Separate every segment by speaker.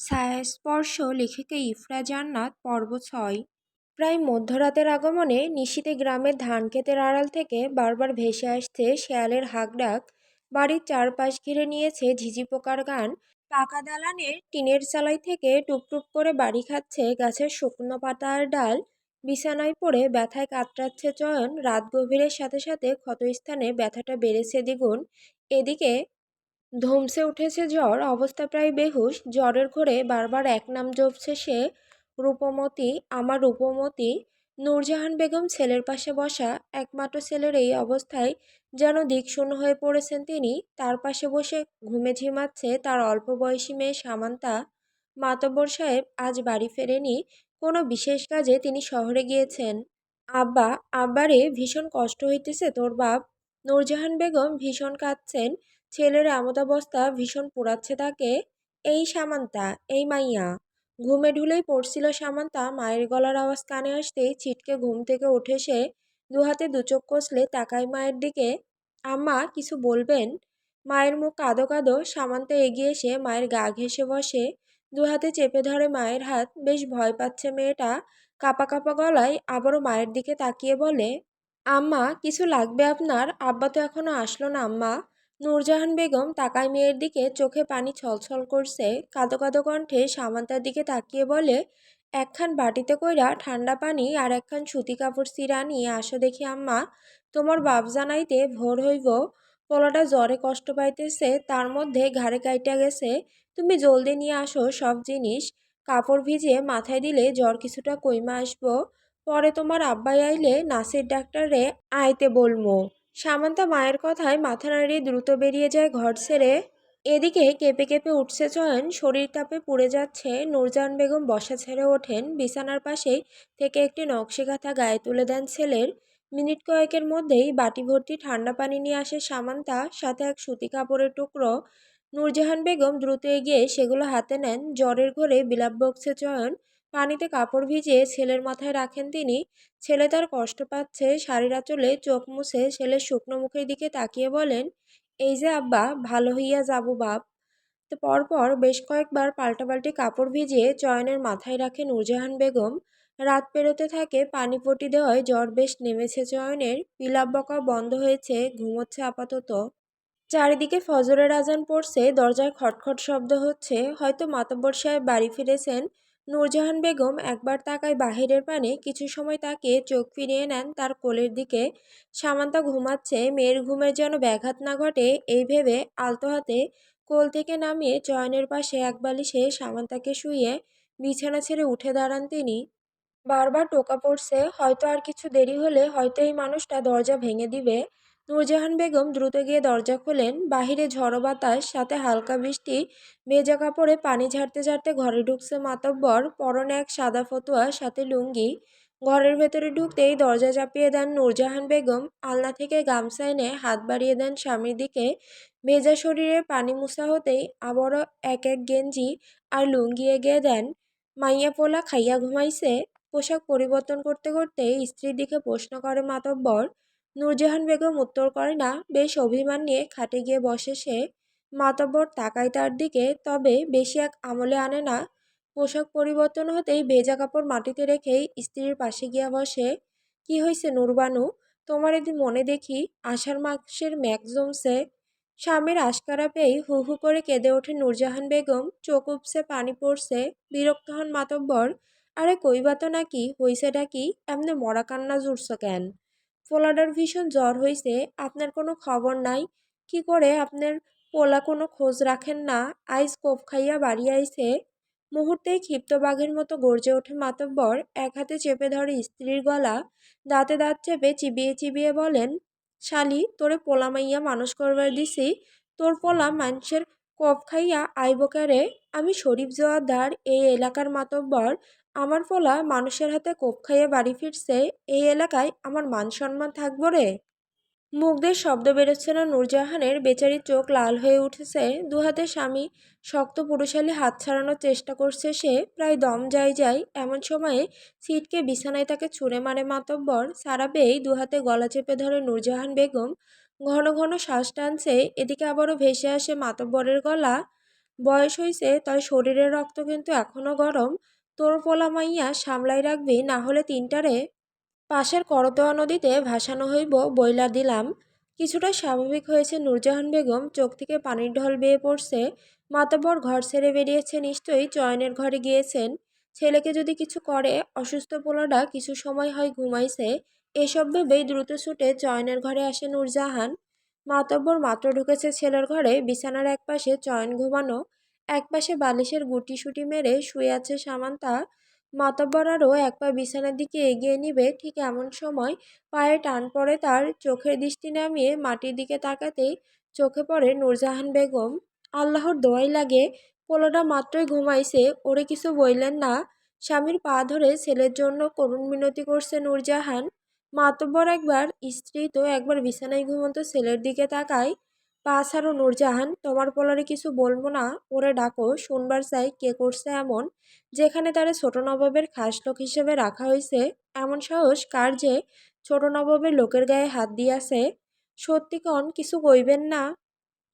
Speaker 1: ছায়াস্পর্শ লেখিকা ইফরা জান্নাত পর্ব ছয়। প্রায় মধ্যরাতের আগমনে নিশীতে গ্রামের ধান ক্ষেতের আড়াল থেকে বারবার ভেসে আসছে শেয়ালের হাঁকডাক বাড়ির চারপাশ ঘিরে নিয়েছে ঝিঝি পোকার গান। পাকা দালানের টিনের চালাই থেকে টুপটুপ করে বাড়ি খাচ্ছে গাছের শুকনো পাতার ডাল। বিছানায় পড়ে ব্যথায় কাতরাচ্ছে চয়ন। রাত গভীরের সাথে সাথে ক্ষতস্থানে ব্যথাটা বেড়েছে দ্বিগুণ। এদিকে ধমসে উঠেছে জ্বর, অবস্থা প্রায় বেহুশ। জ্বরের ঘোরে বারবার এক নাম জপছে সে রূপমতি, আমার রূপমতি। নূরজাহান বেগম ছেলের পাশে বসা একমাত্র ছেলের এই অবস্থায় যেন দিকশূন্য হয়ে পড়েছেন তিনি। তার পাশে বসে ঘুমে ঝিমাচ্ছে তার অল্প বয়সী মেয়ে সামান্তা মাতব্বর সাহেব। আজ বাড়ি ফেরেনি, কোনো বিশেষ কাজে তিনি শহরে গিয়েছেন। আব্বা, আব্বারে ভীষণ কষ্ট হইতেছে তোর বাপ। নূরজাহান বেগম ভীষণ কাঁদছেন। ছেলের এমতাবস্থা ভীষণ পোড়াচ্ছে তাকে। এই সামান্তা, এই মাইয়া। ঘুমে ঢুলেই পড়ছিল সামান্তা, মায়ের গলার আওয়াজ কানে আসতেই ছিটকে ঘুম থেকে উঠে সে দুহাতে দুচোখ কষলে তাকায় মায়ের দিকে। আম্মা, কিছু বলবেন? মায়ের মুখ কাঁদো কাঁদো, সামান্তা এগিয়ে এসে মায়ের গা ঘেঁষে বসে দুহাতে চেপে ধরে মায়ের হাত। বেশ ভয় পাচ্ছে মেয়েটা। কাপা কাপা গলায় আবারও মায়ের দিকে তাকিয়ে বলে, আম্মা, কিছু লাগবে আপনার? আব্বা তো এখনও আসলো না, আম্মা। নূরজাহান বেগম তাকায় মেয়ের দিকে, চোখে পানি ছলছল করছে, কাদো কাদো কণ্ঠে সামান্তার দিকে তাকিয়ে বলে, একখান বাটিতে কইরা ঠান্ডা পানি আর একখান সুতি কাপড় সিরা নিয়ে আসো দেখি আম্মা, তোমার বাপ জানাইতে ভোর হইব, পোলাটা জ্বরে কষ্ট পাইতেছে, তার মধ্যে ঘাড়ে কাইটা গেছে, তুমি জলদি নিয়ে আসো সব জিনিস, কাপড় ভিজিয়ে মাথায় দিলে জ্বর কিছুটা কইমা আসব, পরে তোমার আব্বাই আইলে নাসির ডাক্তারে আইতে বলমো। সামান্তা মায়ের কথায় মাথা নাড়িয়ে দ্রুত বেরিয়ে যায় ঘর ছেড়ে। এদিকে কেঁপে কেঁপে উঠছে চয়ন, শরীর তাপে পুড়ে যাচ্ছে। নূরজাহান বেগম বসা ছেড়ে ওঠেন, বিছানার পাশেই থেকে একটি নকশি কাঁথা গায়ে তুলে দেন ছেলের। মিনিট কয়েকের মধ্যেই বাটি ভর্তি ঠান্ডা পানি নিয়ে আসে সামান্তা, সাথে এক সুতি কাপড়ের টুকরো। নূরজাহান বেগম দ্রুত এগিয়ে সেগুলো হাতে নেন। জ্বরের ঘরে বিলাপ বকছে চয়ন। পানিতে কাপড় ভিজিয়ে ছেলের মাথায় রাখেন তিনি। ছেলে তার কষ্ট পাচ্ছে, শাড়ির আঁচলে চোখ মুছে ছেলের শুকনো মুখের দিকে তাকিয়ে বলেন, এই যে আব্বা, ভালো হইয়া যাব বাপ। পরপর বেশ কয়েকবার পাল্টাপাল্টি কাপড় ভিজিয়ে চয়নের মাথায় রাখে নূরজাহান বেগম। রাত পেরোতে থাকে, পানি পটি দেওয়ায় জ্বর বেশ নেমেছে চয়নের। বিলাপ বকা বন্ধ হয়েছে, ঘুমোচ্ছে আপাতত। চারিদিকে ফজরের আজান পড়ছে, দরজায় খটখট শব্দ হচ্ছে। হয়তো মাতব্বর সাহেব বাড়ি ফিরেছেন নূরজাহান বেগম একবার তাকায় বাহিরের পানে, কিছু সময় তাকে চোখ ফিরিয়ে নেন তার কোলের দিকে। সামান্তা ঘুমাচ্ছে, মেয়ের ঘুমের যেন ব্যাঘাত না ঘটে, এই ভেবে আলতো হাতে কোল থেকে নামিয়ে চয়নের পাশে এক বালিশে সামান্তাকে শুইয়ে বিছানা ছেড়ে উঠে দাঁড়ান তিনি। বারবার টোকা পড়ছে, হয়তো আর কিছু দেরি হলে হয়তো এই মানুষটা দরজা ভেঙে দিবে। নূরজাহান বেগম দ্রুত গিয়ে দরজা খোলেন। বাহিরে ঝড়ো বাতাস, সাথে হালকা বৃষ্টি ভেজা কাপড়ে পানি ঝাড়তে ঝাড়তে ঘরে ঢুকছে মাতব্বর, পরনে এক সাদা ফতুয়া, সাথে লুঙ্গি। ঘরের ভেতরে ঢুকতেই দরজা চাপিয়ে দেন নূরজাহান বেগম। আলনা থেকে গামছা এনে হাত বাড়িয়ে দেন স্বামীর দিকে। ভেজা শরীরে পানি মুছা হতেই আবারও এক এক গেঞ্জি আর লুঙ্গি এগিয়ে দেন। মাইয়া পোলা খাইয়া ঘুমাইছে। পোশাক পরিবর্তন করতে করতে স্ত্রীর দিকে প্রশ্ন করে মাতব্বর। নূরজাহান বেগম উত্তর করে, না, বেশ অভিমান নিয়ে খাটে গিয়ে বসে সে মাতব্বর তাকায় তার দিকে, তবে বেশি এক আমলে আনে না। পোশাক পরিবর্তন হতেই ভেজা কাপড় মাটিতে রেখেই স্ত্রীর পাশে গিয়া বসে, কি হয়েছে নুরবানু? তোমার এদিন মনে দেখি আষাঢ় মাসের ম্যাক জমছে স্বামীর আশকারা পেয়েই হু হু করে কেঁদে ওঠে নূরজাহান বেগম। চোখ উপসে পানি পড়ছে, বিরক্ত হন মাতব্বর, আরে কইবা তো নাকি হইছেটা কি? এমনি মরা কান্না জুড়ছ কেন? পোলাডার ভীষণ জ্বর হয়েছে আপনার কোনো খবর নাই? কি করে আপনার পোলা কোনো খোঁজ রাখেন না? আইস কোপ খাইয়া বাড়ি আইছে। মুহূর্তেই ক্ষিপ্ত বাঘের মতো গর্জে ওঠে মাতব্বর, এক হাতে চেপে ধরে স্ত্রীর গলা, দাঁতে দাঁত চেপে চিবিয়ে চিবিয়ে বলেন, শালি, তোরে পোলা মাইয়া মানুষ করবার দিছি। তোর পোলা মানুষের কপ খাইয়া আইব আমি শরীফ জোয়ারদার, এই এলাকার মাতব্বর। আমার পোলা মানুষের হাতে কোপ খাইয়ে বাড়ি ফিরছে, এই এলাকায় আমার মান সম্মান থাকব রে? মুখদের শব্দ বেরোচ্ছে না নূরজাহানের। বেচারির চোখ লাল হয়ে উঠেছে। দুহাতে স্বামী শক্ত পুরুষালী হাত ছাড়ানোর চেষ্টা করছে সে। প্রায় দম যায় যায় এমন সময়ে সিটকে বিছানায় তাকে ছুঁড়ে মারে মাতব্বর। সারা পেয়েই দুহাতে গলা চেপে ধরে নূরজাহান বেগম। ঘন ঘন শ্বাস টানছে। এদিকে আবারও ভেসে আসে মাতব্বরের গলা। বয়স হয়েছে তাই শরীরের রক্ত কিন্তু এখনও গরম। তোর পোলা মাইয়া সামলাই রাখবি, না হলে তিনটারে পাশের করতোয়া নদীতে ভাসানো হইব, বইলা দিলাম। কিছুটা স্বাভাবিক হয়েছে নূরজাহান বেগম, চোখ থেকে পানির ঢল বেয়ে পড়ছে। মাতব্বর ঘর ছেড়ে বেরিয়েছে নিশ্চয়ই, চয়নের ঘরে গিয়েছেন। ছেলেকে যদি কিছু করে, অসুস্থ পোলাটা কিছু সময় হয় ঘুমাইছে। এসব ভেবেই দ্রুত ছুটে চয়নের ঘরে আসে নূরজাহান। মাতব্বর মাত্র ঢুকেছে ছেলের ঘরে, বিছানার একপাশে চয়ন ঘুমানো। একপাশে বালিশের গুটি সুটি মেরে শুয়ে আছে সামান্তা, মাতব্বর আরও এক পা বিছানার দিকে এগিয়ে নিবে ঠিক এমন সময় পায়ে টান পড়ে তার চোখের দৃষ্টি নামিয়ে মাটির দিকে তাকাতেই চোখে পড়ে নূরজাহান বেগম। আল্লাহর দোয়াই লাগে, পোলোটা মাত্রই ঘুমাইছে, ওরে কিছু বললেন না। স্বামীর পা ধরে ছেলের জন্য করুণ মিনতি করছে নূরজাহান। মাতব্বর একবার, স্ত্রী তো একবার বিছানায় ঘুমন্ত ছেলের দিকে তাকায় পা ছাড়ো, নূরজাহান। তোমার পোলারে কিছু বলব না? ওরে ডাকো, শুনবার চাই কে করছে এমন। যেখানে তারে ছোট নবাবের খাস লোক হিসেবে রাখা হয়েছে এমন সাহস কার যে ছোট নবাবের লোকের গায়ে হাত দিয়াছে? সত্যি কন, কিছু কইবেন না?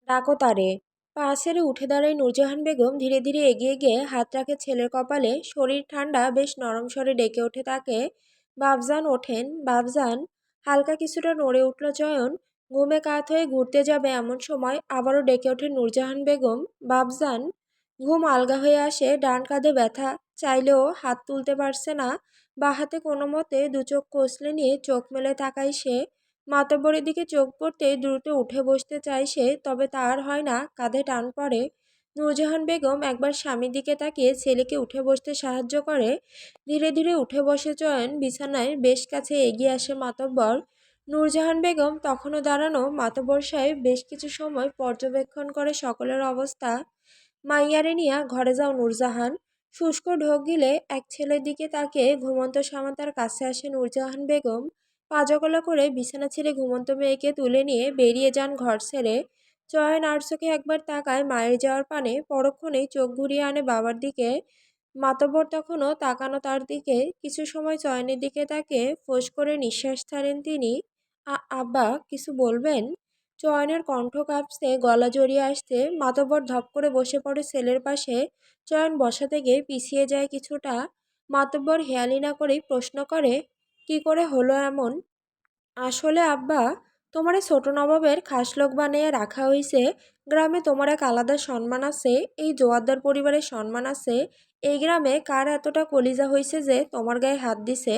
Speaker 1: ডাকো তারে। পা ছেড়ে উঠে দাঁড়ায় নূরজাহান বেগম ধীরে ধীরে এগিয়ে গিয়ে হাত রাখে ছেলের কপালে। শরীর ঠান্ডা, বেশ নরম স্বরে ডেকে ওঠে তাকে। বাবজান ওঠেন। বাবজান হালকা কিছুটা নড়ে উঠল চয়ন। ঘুমে কাত হয়ে ঘুরতে যাবে এমন সময় আবারও ডেকে ওঠে নূরজাহান বেগম। বাবজান ঘুম আলগা হয়ে আসে, ডান কাঁধে ব্যথা। চাইলেও হাত তুলতে পারছে না। বা হাতে কোনো মতে দু চোখ কষলে নিয়ে চোখ মেলে তাকায় সে। মাতব্বরের দিকে চোখ পড়তে দ্রুত উঠে বসতে চায় সে, তবে তার হয় না, কাঁধে টান পড়ে। নূরজাহান বেগম একবার স্বামীর দিকে তাকিয়ে ছেলেকে উঠে বসতে সাহায্য করে। ধীরে ধীরে উঠে বসে চয়ন বিছানায় বেশ কাছে এগিয়ে আসে মাতব্বর। নূরজাহান বেগম তখনও দাঁড়ানো মাতব্বর সাহেব বেশ কিছু সময় পর্যবেক্ষণ করে সকলের অবস্থা মাইয়ারে নিয়া ঘরে যাও নূরজাহান। শুষ্ক ঢোক গিলে এক ছেলের দিকে তাকে ঘুমন্ত সামান্তার কাছে আসে নূরজাহান বেগম। পাজকলা করে বিছানা ছেড়ে ঘুমন্ত মেয়েকে তুলে নিয়ে বেরিয়ে যান ঘর ছেড়ে। চয়ন আর একবার তাকায় মায়ের যাওয়ার পানে, পরক্ষণেই চোখ ঘুরিয়ে আনে বাবার দিকে। মাতব্বর তখনও তাকানো তার দিকে। কিছু সময় চয়নের দিকে তাকে ফোঁস করে নিঃশ্বাস ছাড়েন তিনি। আব্বা কিছু বলবেন? চয়নের কণ্ঠ কাঁপছে, গলা জড়িয়ে আসছে। মাতব্বর ধপ করে বসে পড়ে ছেলের পাশে। চয়ন বসা থেকে পিছিয়ে যায় কিছুটা। মাতব্বর হেয়ালি না করেই প্রশ্ন করে, কি করে হলো এমন? আসলে আব্বা, তোমারে ছোট নবাবের খাস লোক বানিয়ে রাখা হয়েছে গ্রামে তোমার এক আলাদা সম্মান আছে, এই জোয়ারদার পরিবারের সম্মান আছে। এই গ্রামে কার এতটা কলিজা হয়েছে যে তোমার গায়ে হাত দিছে?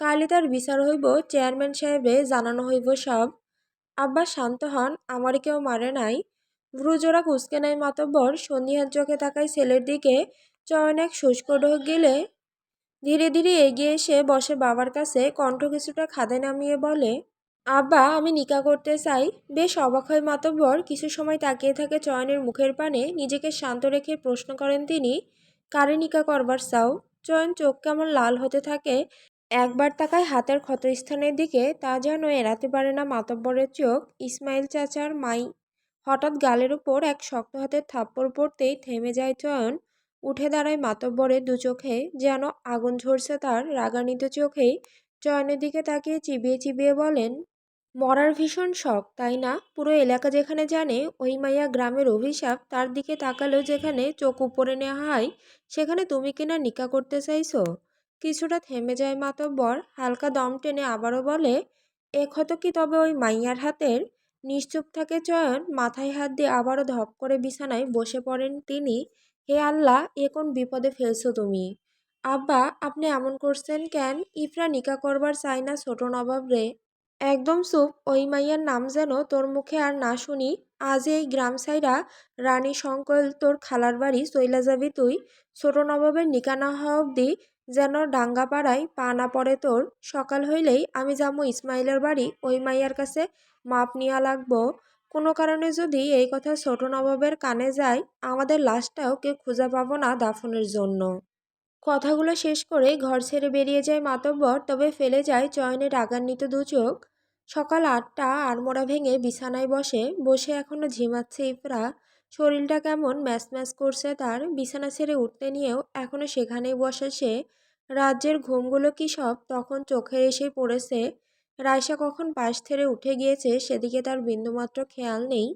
Speaker 1: কালই তার বিচার হইব, চেয়ারম্যান সাহেবে জানানো হইব সব। আব্বা শান্ত হন, আমার কেউ মারে নাই। ভ্রুজোড়া কুচকে নাই মাতব্বর সন্ধিহার চোখে তাকায় ছেলের দিকে। চয়ন এক শুষ্ক ঢোক গেলে ধীরে ধীরে এগিয়ে এসে বসে বাবার কাছে, কণ্ঠ কিছুটা খাদে নামিয়ে বলে, আব্বা, আমি নিকা করতে চাই। বেশ অবাক হয় মাতব্বর, কিছু সময় তাকিয়ে থাকে চয়নের মুখের পানে। নিজেকে শান্ত রেখে প্রশ্ন করেন তিনি, কারে নিকা করবার চাও? চয়ন চোখ কেমন লাল হতে থাকে একবার তাকায় হাতের ক্ষতস্থানের দিকে, তা যেন এড়াতে পারে না মাতব্বরের চোখ। ইসমাইল চাচার মাই। হঠাৎ গালের উপর এক শক্ত হাতের থাপ্পড় পড়তেই থেমে যায় চয়ন উঠে দাঁড়ায় মাতব্বরের দু চোখে, যেন আগুন ঝরছে তার রাগান্বিত চোখেই। চয়নের দিকে তাকিয়ে চিবিয়ে চিবিয়ে বলেন, মরার ভীষণ শখ, তাই না? পুরো এলাকা যেখানে জানে, ওই মাইয়া গ্রামের অভিশাপ তার দিকে তাকালেও যেখানে চোখ উপরে নেওয়া হয়, সেখানে তুমি কিনা নিকা করতে চাইছো? কিছুটা থেমে যায় মাতব্বর। হালকা দম টেনে আবারও বলে, এ ক্ষত কি তবে ওই মাইয়ার হাতের? নিশ্চুপ থাকে চয়ন, মাথায় হাত দিয়ে আবারও ধপ করে বিছানায় বসে পড়েন তিনি। হে আল্লাহ, এ কোন বিপদে ফেলছো তুমি? আব্বা, আপনি এমন করছেন কেন? ইফরা নিকা করবার চাই না ছোট নবাব রে। একদম চুপ, ওই মাইয়ার নাম যেন তোর মুখে আর না শুনি। আজ এই গ্রাম সাইরা রানী শঙ্কল তোর খালার বাড়ি চইলা যাবি তুই। ছোট নবাবের নিকা না হওয়া অবধি যেন ডাঙ্গা পাড়ায় পা না পড়ে তোর। সকাল হইলেই আমি যাব ইসমাইলের বাড়ি। ওই মাইয়ার কাছে মাপ নিয়া লাগবো। কোনো কারণে যদি এই কথা ছোট নবাবের কানে যায়, আমাদের লাশটাও কেউ খুঁজে পাবো না দাফনের জন্য। কথাগুলো শেষ করে ঘর ছেড়ে বেরিয়ে যায় মাতব্বর, তবে ফেলে যায় চয়নের রাগান্বিত দু চোখ। সকাল আটটা আড়মোড়া ভেঙে বিছানায় বসে বসে এখনও ঝিমাচ্ছে ইফরা। শরীরটা কেমন ম্যাচ ম্যাচ করছে তার বিছানা ছেড়ে উঠতে নিয়েও এখনও সেখানেই বসে সে। রাজ্যের ঘুমগুলো কি সব? তখন চোখে এসে পড়েছে রায়সা কখন পাশ ছেড়ে উঠে গিয়েছে সেদিকে তার বিন্দুমাত্র খেয়াল নেই।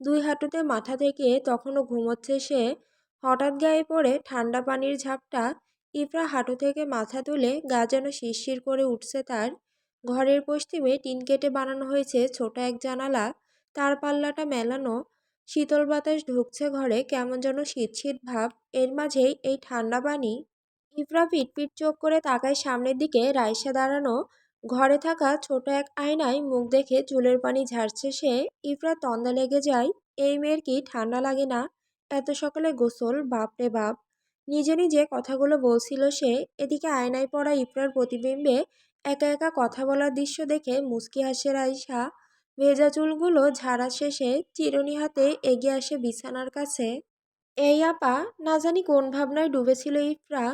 Speaker 1: দুই হাঁটুতে মাথা থেকে তখনও ঘুমোচ্ছে সে, হঠাৎ গায়ে পড়ে ঠান্ডা পানির ঝাপটা, ইফরা হাঁটু থেকে মাথা তুলে গা যেন শিরশির করে উঠছে তার। ঘরের পশ্চিমে টিন কেটে বানানো হয়েছে ছোট এক জানালা, তার পাল্লাটা মেলানো শীতল বাতাস ঢুকছে ঘরে, কেমন যেন শীত শীত ভাব। এর মাঝেই এই ঠান্ডা পানি ইফরা পিটপিট চোখ করে তাকায় সামনের দিকে, রাইসা দাঁড়ানো। ঘরে থাকা ছোট এক আয়নায় মুখ দেখে চুলের পানি ঝাড়ছে সে। ইফরা তন্দা লেগে যায়, এই মেয়ের কি ঠান্ডা লাগে না? এত সকালে গোসল বাপরে বাপ। নিজে নিজে কথাগুলো বলছিল সে। এদিকে আয়নায় পড়া ইফরার প্রতিবিম্বে একা একা কথা বলার দৃশ্য দেখে মুস্কি হাসে রাইসা। ভেজা চুলগুলো ঝাড়া শেষে চিরুনি হাতে এগিয়ে আসে বিছানার কাছে। এই আপা, না জানি কোন ভাবনায় ডুবেছিল ইফরা।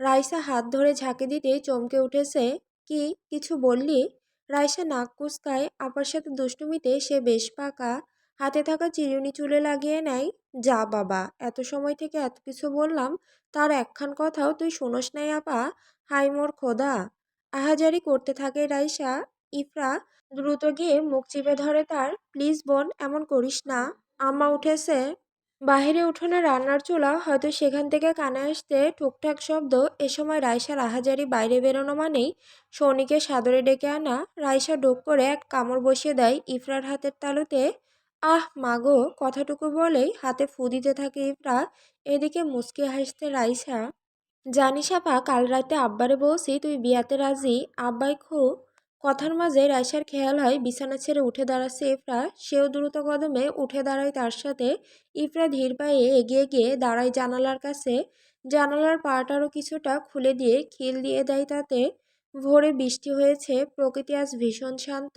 Speaker 1: রাইসা হাত ধরে ঝাঁকে দিতে চমকে উঠেছে। কি, কিছু বললি রাইসা নাক কুচকায়, আপার সাথে দুষ্টুমিতে সে বেশ পাকা। হাতে থাকা চিরুনি চুলে লাগিয়ে নেয়। যা বাবা, এত সময় থেকে এত কিছু বললাম, তার একখান কথাও তুই শোনস নাই আপা। হাই মোর খোদা! আহাজারি করতে থাকে রাইসা। ইফরা দ্রুত গিয়ে মুখ চিপে ধরে তার, প্লিজ বোন, এমন করিস না। আম্মা উঠেছে। বাহিরে উঠোনে রান্নার চুলা, হয়তো সেখান থেকে কানে আসতে টুকটাক শব্দ। এ সময় রাইসার আহাজারি বাইরে বেরোনো মানেই সনিকে সাদরে ডেকে আনা। রাইসা ডোক করে এক কামড় বসিয়ে দেয় ইফরার হাতের তালুতে। আহ মাগো কথাটুকু বলেই হাতে ফু দিতে থাকে ইফরা। এদিকে মুচকি হাসতে রাইসা। জানিস আপা, কাল রাতে আব্বারে বলছি তুই বিয়াতে রাজি। আব্বাই খুব কথার মাঝে রাইসার খেয়াল হয় বিছানা ছেড়ে উঠে দাঁড়াচ্ছে ইফরা। সেও দ্রুত কদমে উঠে দাঁড়ায় তার সাথে। ইফরা ধীর পায়ে এগিয়ে গিয়ে দাঁড়ায় জানালার কাছে। জানালার পাটারও কিছুটা খুলে দিয়ে খিল দিয়ে দেয় তাতে। ভোরে বৃষ্টি হয়েছে, প্রকৃতি আজ ভীষণ শান্ত।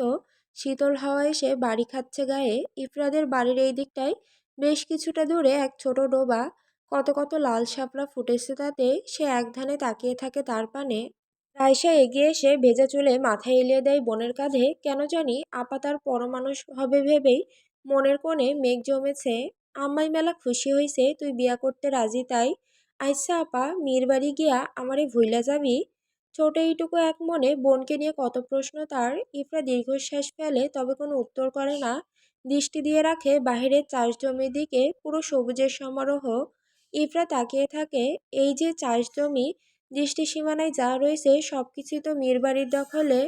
Speaker 1: শীতল হাওয়া এসে বাড়ি খাচ্ছে গায়ে। ইফরাদের বাড়ির এই দিকটায় বেশ কিছুটা দূরে এক ছোট ডোবা। কত কত লাল শাপলা ফুটেছে তাতে। সে এক ধানে তাকিয়ে থাকে তার পানে। রাইসা এগিয়ে এসে ভেজা চুলে মাথা এলিয়ে দেয় বোনের কাঁধে। কেন জানি আপা তার পরমানুষ হবে ভেবেই মনের কোণে মেঘ জমেছে। আম্মাই মেলা খুশি হইছে, তুই বিয়া করতে রাজি তাই। আইসা আপা মেয়ের বাড়ি গিয়া আমারে ভুইলা যাবি? ছোট এইটুকু এক মনে বোনকে নিয়ে কত প্রশ্ন তার। ইফরা দীর্ঘশ্বাস ফেলে, তবে কোনো উত্তর করে না। দৃষ্টি দিয়ে রাখে বাহিরের চাষ জমির দিকে, পুরো সবুজের সমারোহ। ইফরা তাকিয়ে থাকে, এই যে চাষ জমি দৃষ্টি সীমানায় যা রয়েছে সব কিছুই তো মীর বাড়ির দখলে।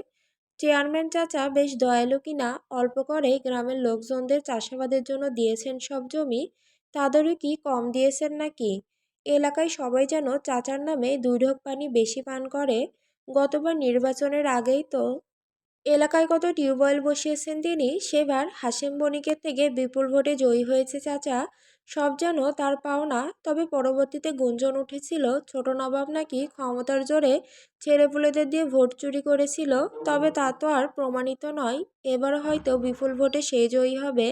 Speaker 1: চেয়ারম্যান চাচা বেশ দয়ালু কিনা অল্প করে গ্রামের লোকজনদের চাষাবাদের জন্য দিয়েছেন সব জমি, তাদেরও কি কম দিয়েছেন নাকি? এলাকায় সবাই যেন চাচার নামে দুই ঢোক পানি বেশি পান করে, গতবার নির্বাচনের আগেই তো এলাকায় কত টিউবওয়েল বসিয়েছেন তিনি। সেবার হাসেম বণিকের থেকে বিপুল ভোটে জয়ী হয়েছে চাচা। সব যেন তার পাওনা, তবে পরবর্তীতে গুঞ্জন উঠেছিল, ছোট নবাব নাকি ক্ষমতার জোরে ছেলেপুলেদের দিয়ে ভোট চুরি করেছিল। তবে তা তো আর প্রমাণিত নয়, এবার হয়তো বিপুল ভোটে সে জয়ী হবে।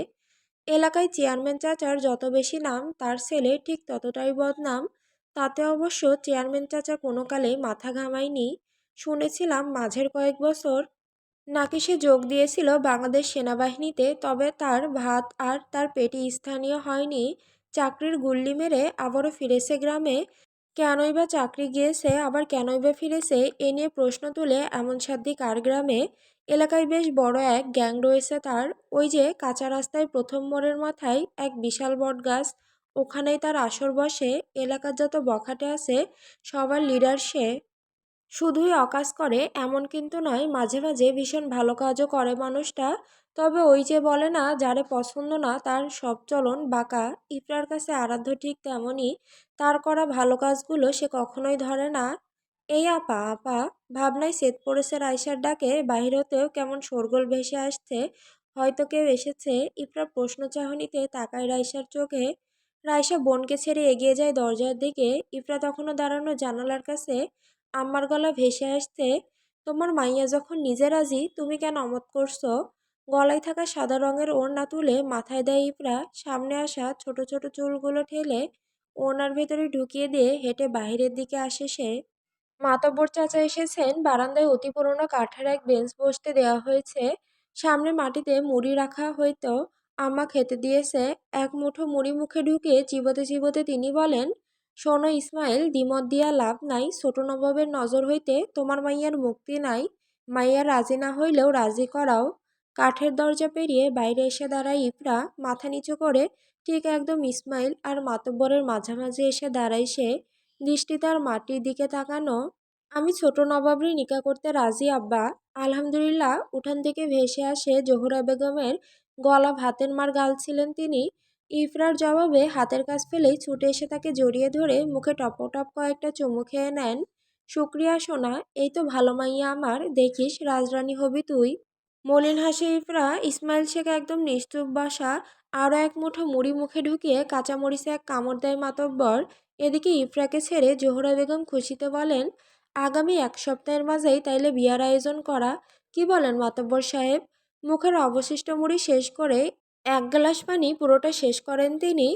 Speaker 1: এলাকায় চেয়ারম্যান চাচার যত বেশি নাম, তার ছেলে ঠিক ততটাই বদনাম। তাতে অবশ্য চেয়ারম্যান চাচা কোনো কালে মাথা ঘামায়নি। শুনেছিলাম মাঝের কয়েক বছর নাকি সে যোগ দিয়েছিল বাংলাদেশ সেনাবাহিনীতে, তবে তার ভাত আর তার পেটি স্থানীয় হয়নি। চাকরির গুল্লি মেরে আবারও ফিরেছে গ্রামে। কেনই বা চাকরি গিয়েছে, আবার কেনই বা ফিরেছে, এ নিয়ে প্রশ্ন তুলে এমন সাধ্যি কার গ্রামে। এলাকায় বেশ বড় এক গ্যাং রয়েছে তার। ওই যে কাঁচা রাস্তায় প্রথম মোড়ের মাথায় এক বিশাল বট গাছ ওখানেই তার আসর বসে। এলাকার যত বখাটে আছে, সবার লিডার সে। শুধুই অকাজ করে এমন কিন্তু নয়, মাঝে মাঝে ভীষণ ভালো কাজও করে মানুষটা। তবে ওই যে বলে না, যারে পছন্দ না, তার সব চলন বাঁকা। ইফরার কাছে আরাধ্য ঠিক তেমনই, তার করা ভালো কাজগুলো সে কখনোই ধরে না। এই আপা আপা, ভাবনায় সেত পড়েছে রাইসার ডাকে, বাহিরতেও কেমন শোরগোল ভেসে আসছে, হয়তো কেউ এসেছে। ইফরা প্রশ্ন চাহনিতে তাকায় রাইসার চোখে। রাইসা বোনকে ছেড়ে এগিয়ে যায় দরজার দিকে। ইফরা তখনও দাঁড়ানো জানালার কাছে। আম্মার গলা ভেসে আসতে, তোমার মাইয়া যখন নিজে রাজি, তুমি কেন অমত করছ? গলায় থাকা সাদা রঙের ওড়না তুলে মাথায় দেয় ইপরা সামনে আসা ছোট ছোট চুলগুলো ঠেলে ওড়নার ভেতরে ঢুকিয়ে দিয়ে হেঁটে বাহিরের দিকে আসে সে। মাতব্বর চাচা এসেছেন, বারান্দায় অতি পুরনো কাঠের এক বেঞ্চ বসতে দেওয়া হয়েছে। সামনে মাটিতে মুড়ি রাখা হয়তো আম্মা খেতে দিয়েছে। এক মুঠো মুড়ি মুখে ঢুকে চিবোতে চিবোতে তিনি বলেন শোনো ইসমাইল, দ্বিমত দিয়া লাভ নাই। ছোট নবাবের নজর হইতে তোমার মাইয়ার মুক্তি নাই। মাইয়া রাজি না হইলেও রাজি করাও। কাঠের দরজা পেরিয়ে বাইরে এসে দাঁড়ায় ইফরা। মাথা নিচু করে ঠিক একদম ইসমাইল আর মাতব্বরের মাঝামাঝি এসে দাঁড়ায় সে। দৃষ্টি তার মাটির দিকে তাকানো। আমি ছোট নবাবরই নিকা করতে রাজি, আব্বা। আলহামদুলিল্লাহ, উঠান থেকে ভেসে আসে জোহরা বেগমের। গলা ভাতের মার গাল ছিলেন তিনি। ইফরার জবাবে হাতের কাজ ফেলেই ছুটে এসে তাকে জড়িয়ে ধরে মুখে টপটপ কয়েকটা চুমু খেয়ে নেন। শুক্রিয়া, সোনা, এই তো ভালো মাইয়া আমার। দেখিস, রাজরানী হবি তুই। মলিন হাসি ইফরা, ইসমাইল শেখ একদম নিস্তুপ বাসা, আরও এক মুঠো মুড়ি মুখে ঢুকিয়ে কাঁচামরিচে এক কামড় দেয় মাতব্বর। এদিকে ইফরাকে ছেড়ে জোহরা বেগম খুশিতে বলেন, আগামী এক সপ্তাহের মাঝেই তাইলে বিয়ার আয়োজন করা। কি বলেন মাতব্বর সাহেব? মুখের অবশিষ্ট মুড়ি শেষ করে এক গ্লাস পানি পুরোটা শেষ করেন তিনি।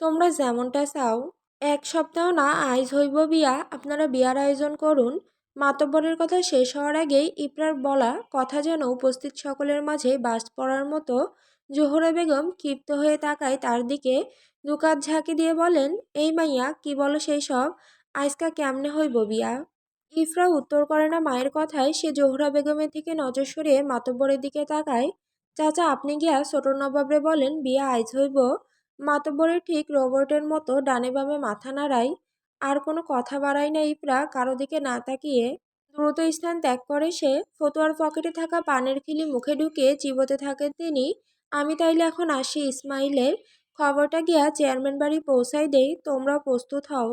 Speaker 1: তোমরা যেমনটা চাও। এক সপ্তাহ না, আইজ হইব বিয়া। আপনারা বিয়ার আয়োজন করুন। মাতব্বরের কথা শেষ হওয়ার আগেই ইপরার বলা কথা যেন উপস্থিত সকলের মাঝে বাস পড়ার মতো। জোহরা বেগম ক্ষিপ্ত হয়ে তাকায় তার দিকে দুকাত ঝাঁকি দিয়ে বলেন, এই মাইয়া, কি বলো সেই সব? আজকা কেমনে হইব বিয়া? ইফরা উত্তর করে না মায়ের কথায় সে জোহরা বেগমের দিকে নজর সরিয়ে মাতব্বরের দিকে তাকায়। চাচা, আপনি গিয়া ছোট নবাবরে বলেন, বিয়া আইজ হইব। মাতব্বরের ঠিক রোবটের মতো ডানে বামে মাথা নাড়াই, আর কোনো কথা বাড়ায় না ইপরা কারও দিকে না তাকিয়ে। দ্রুত স্থান ত্যাগ করে সে, ফতুয়ার পকেটে থাকা পানের খিলি মুখে ঢুকে চিবোতে থাকেন তিনি। আমি তাইলে এখন আসি ইসমাইলের। খবরটা গিয়া চেয়ারম্যান বাড়ি পৌঁছাই দেই তোমরা প্রস্তুত হও।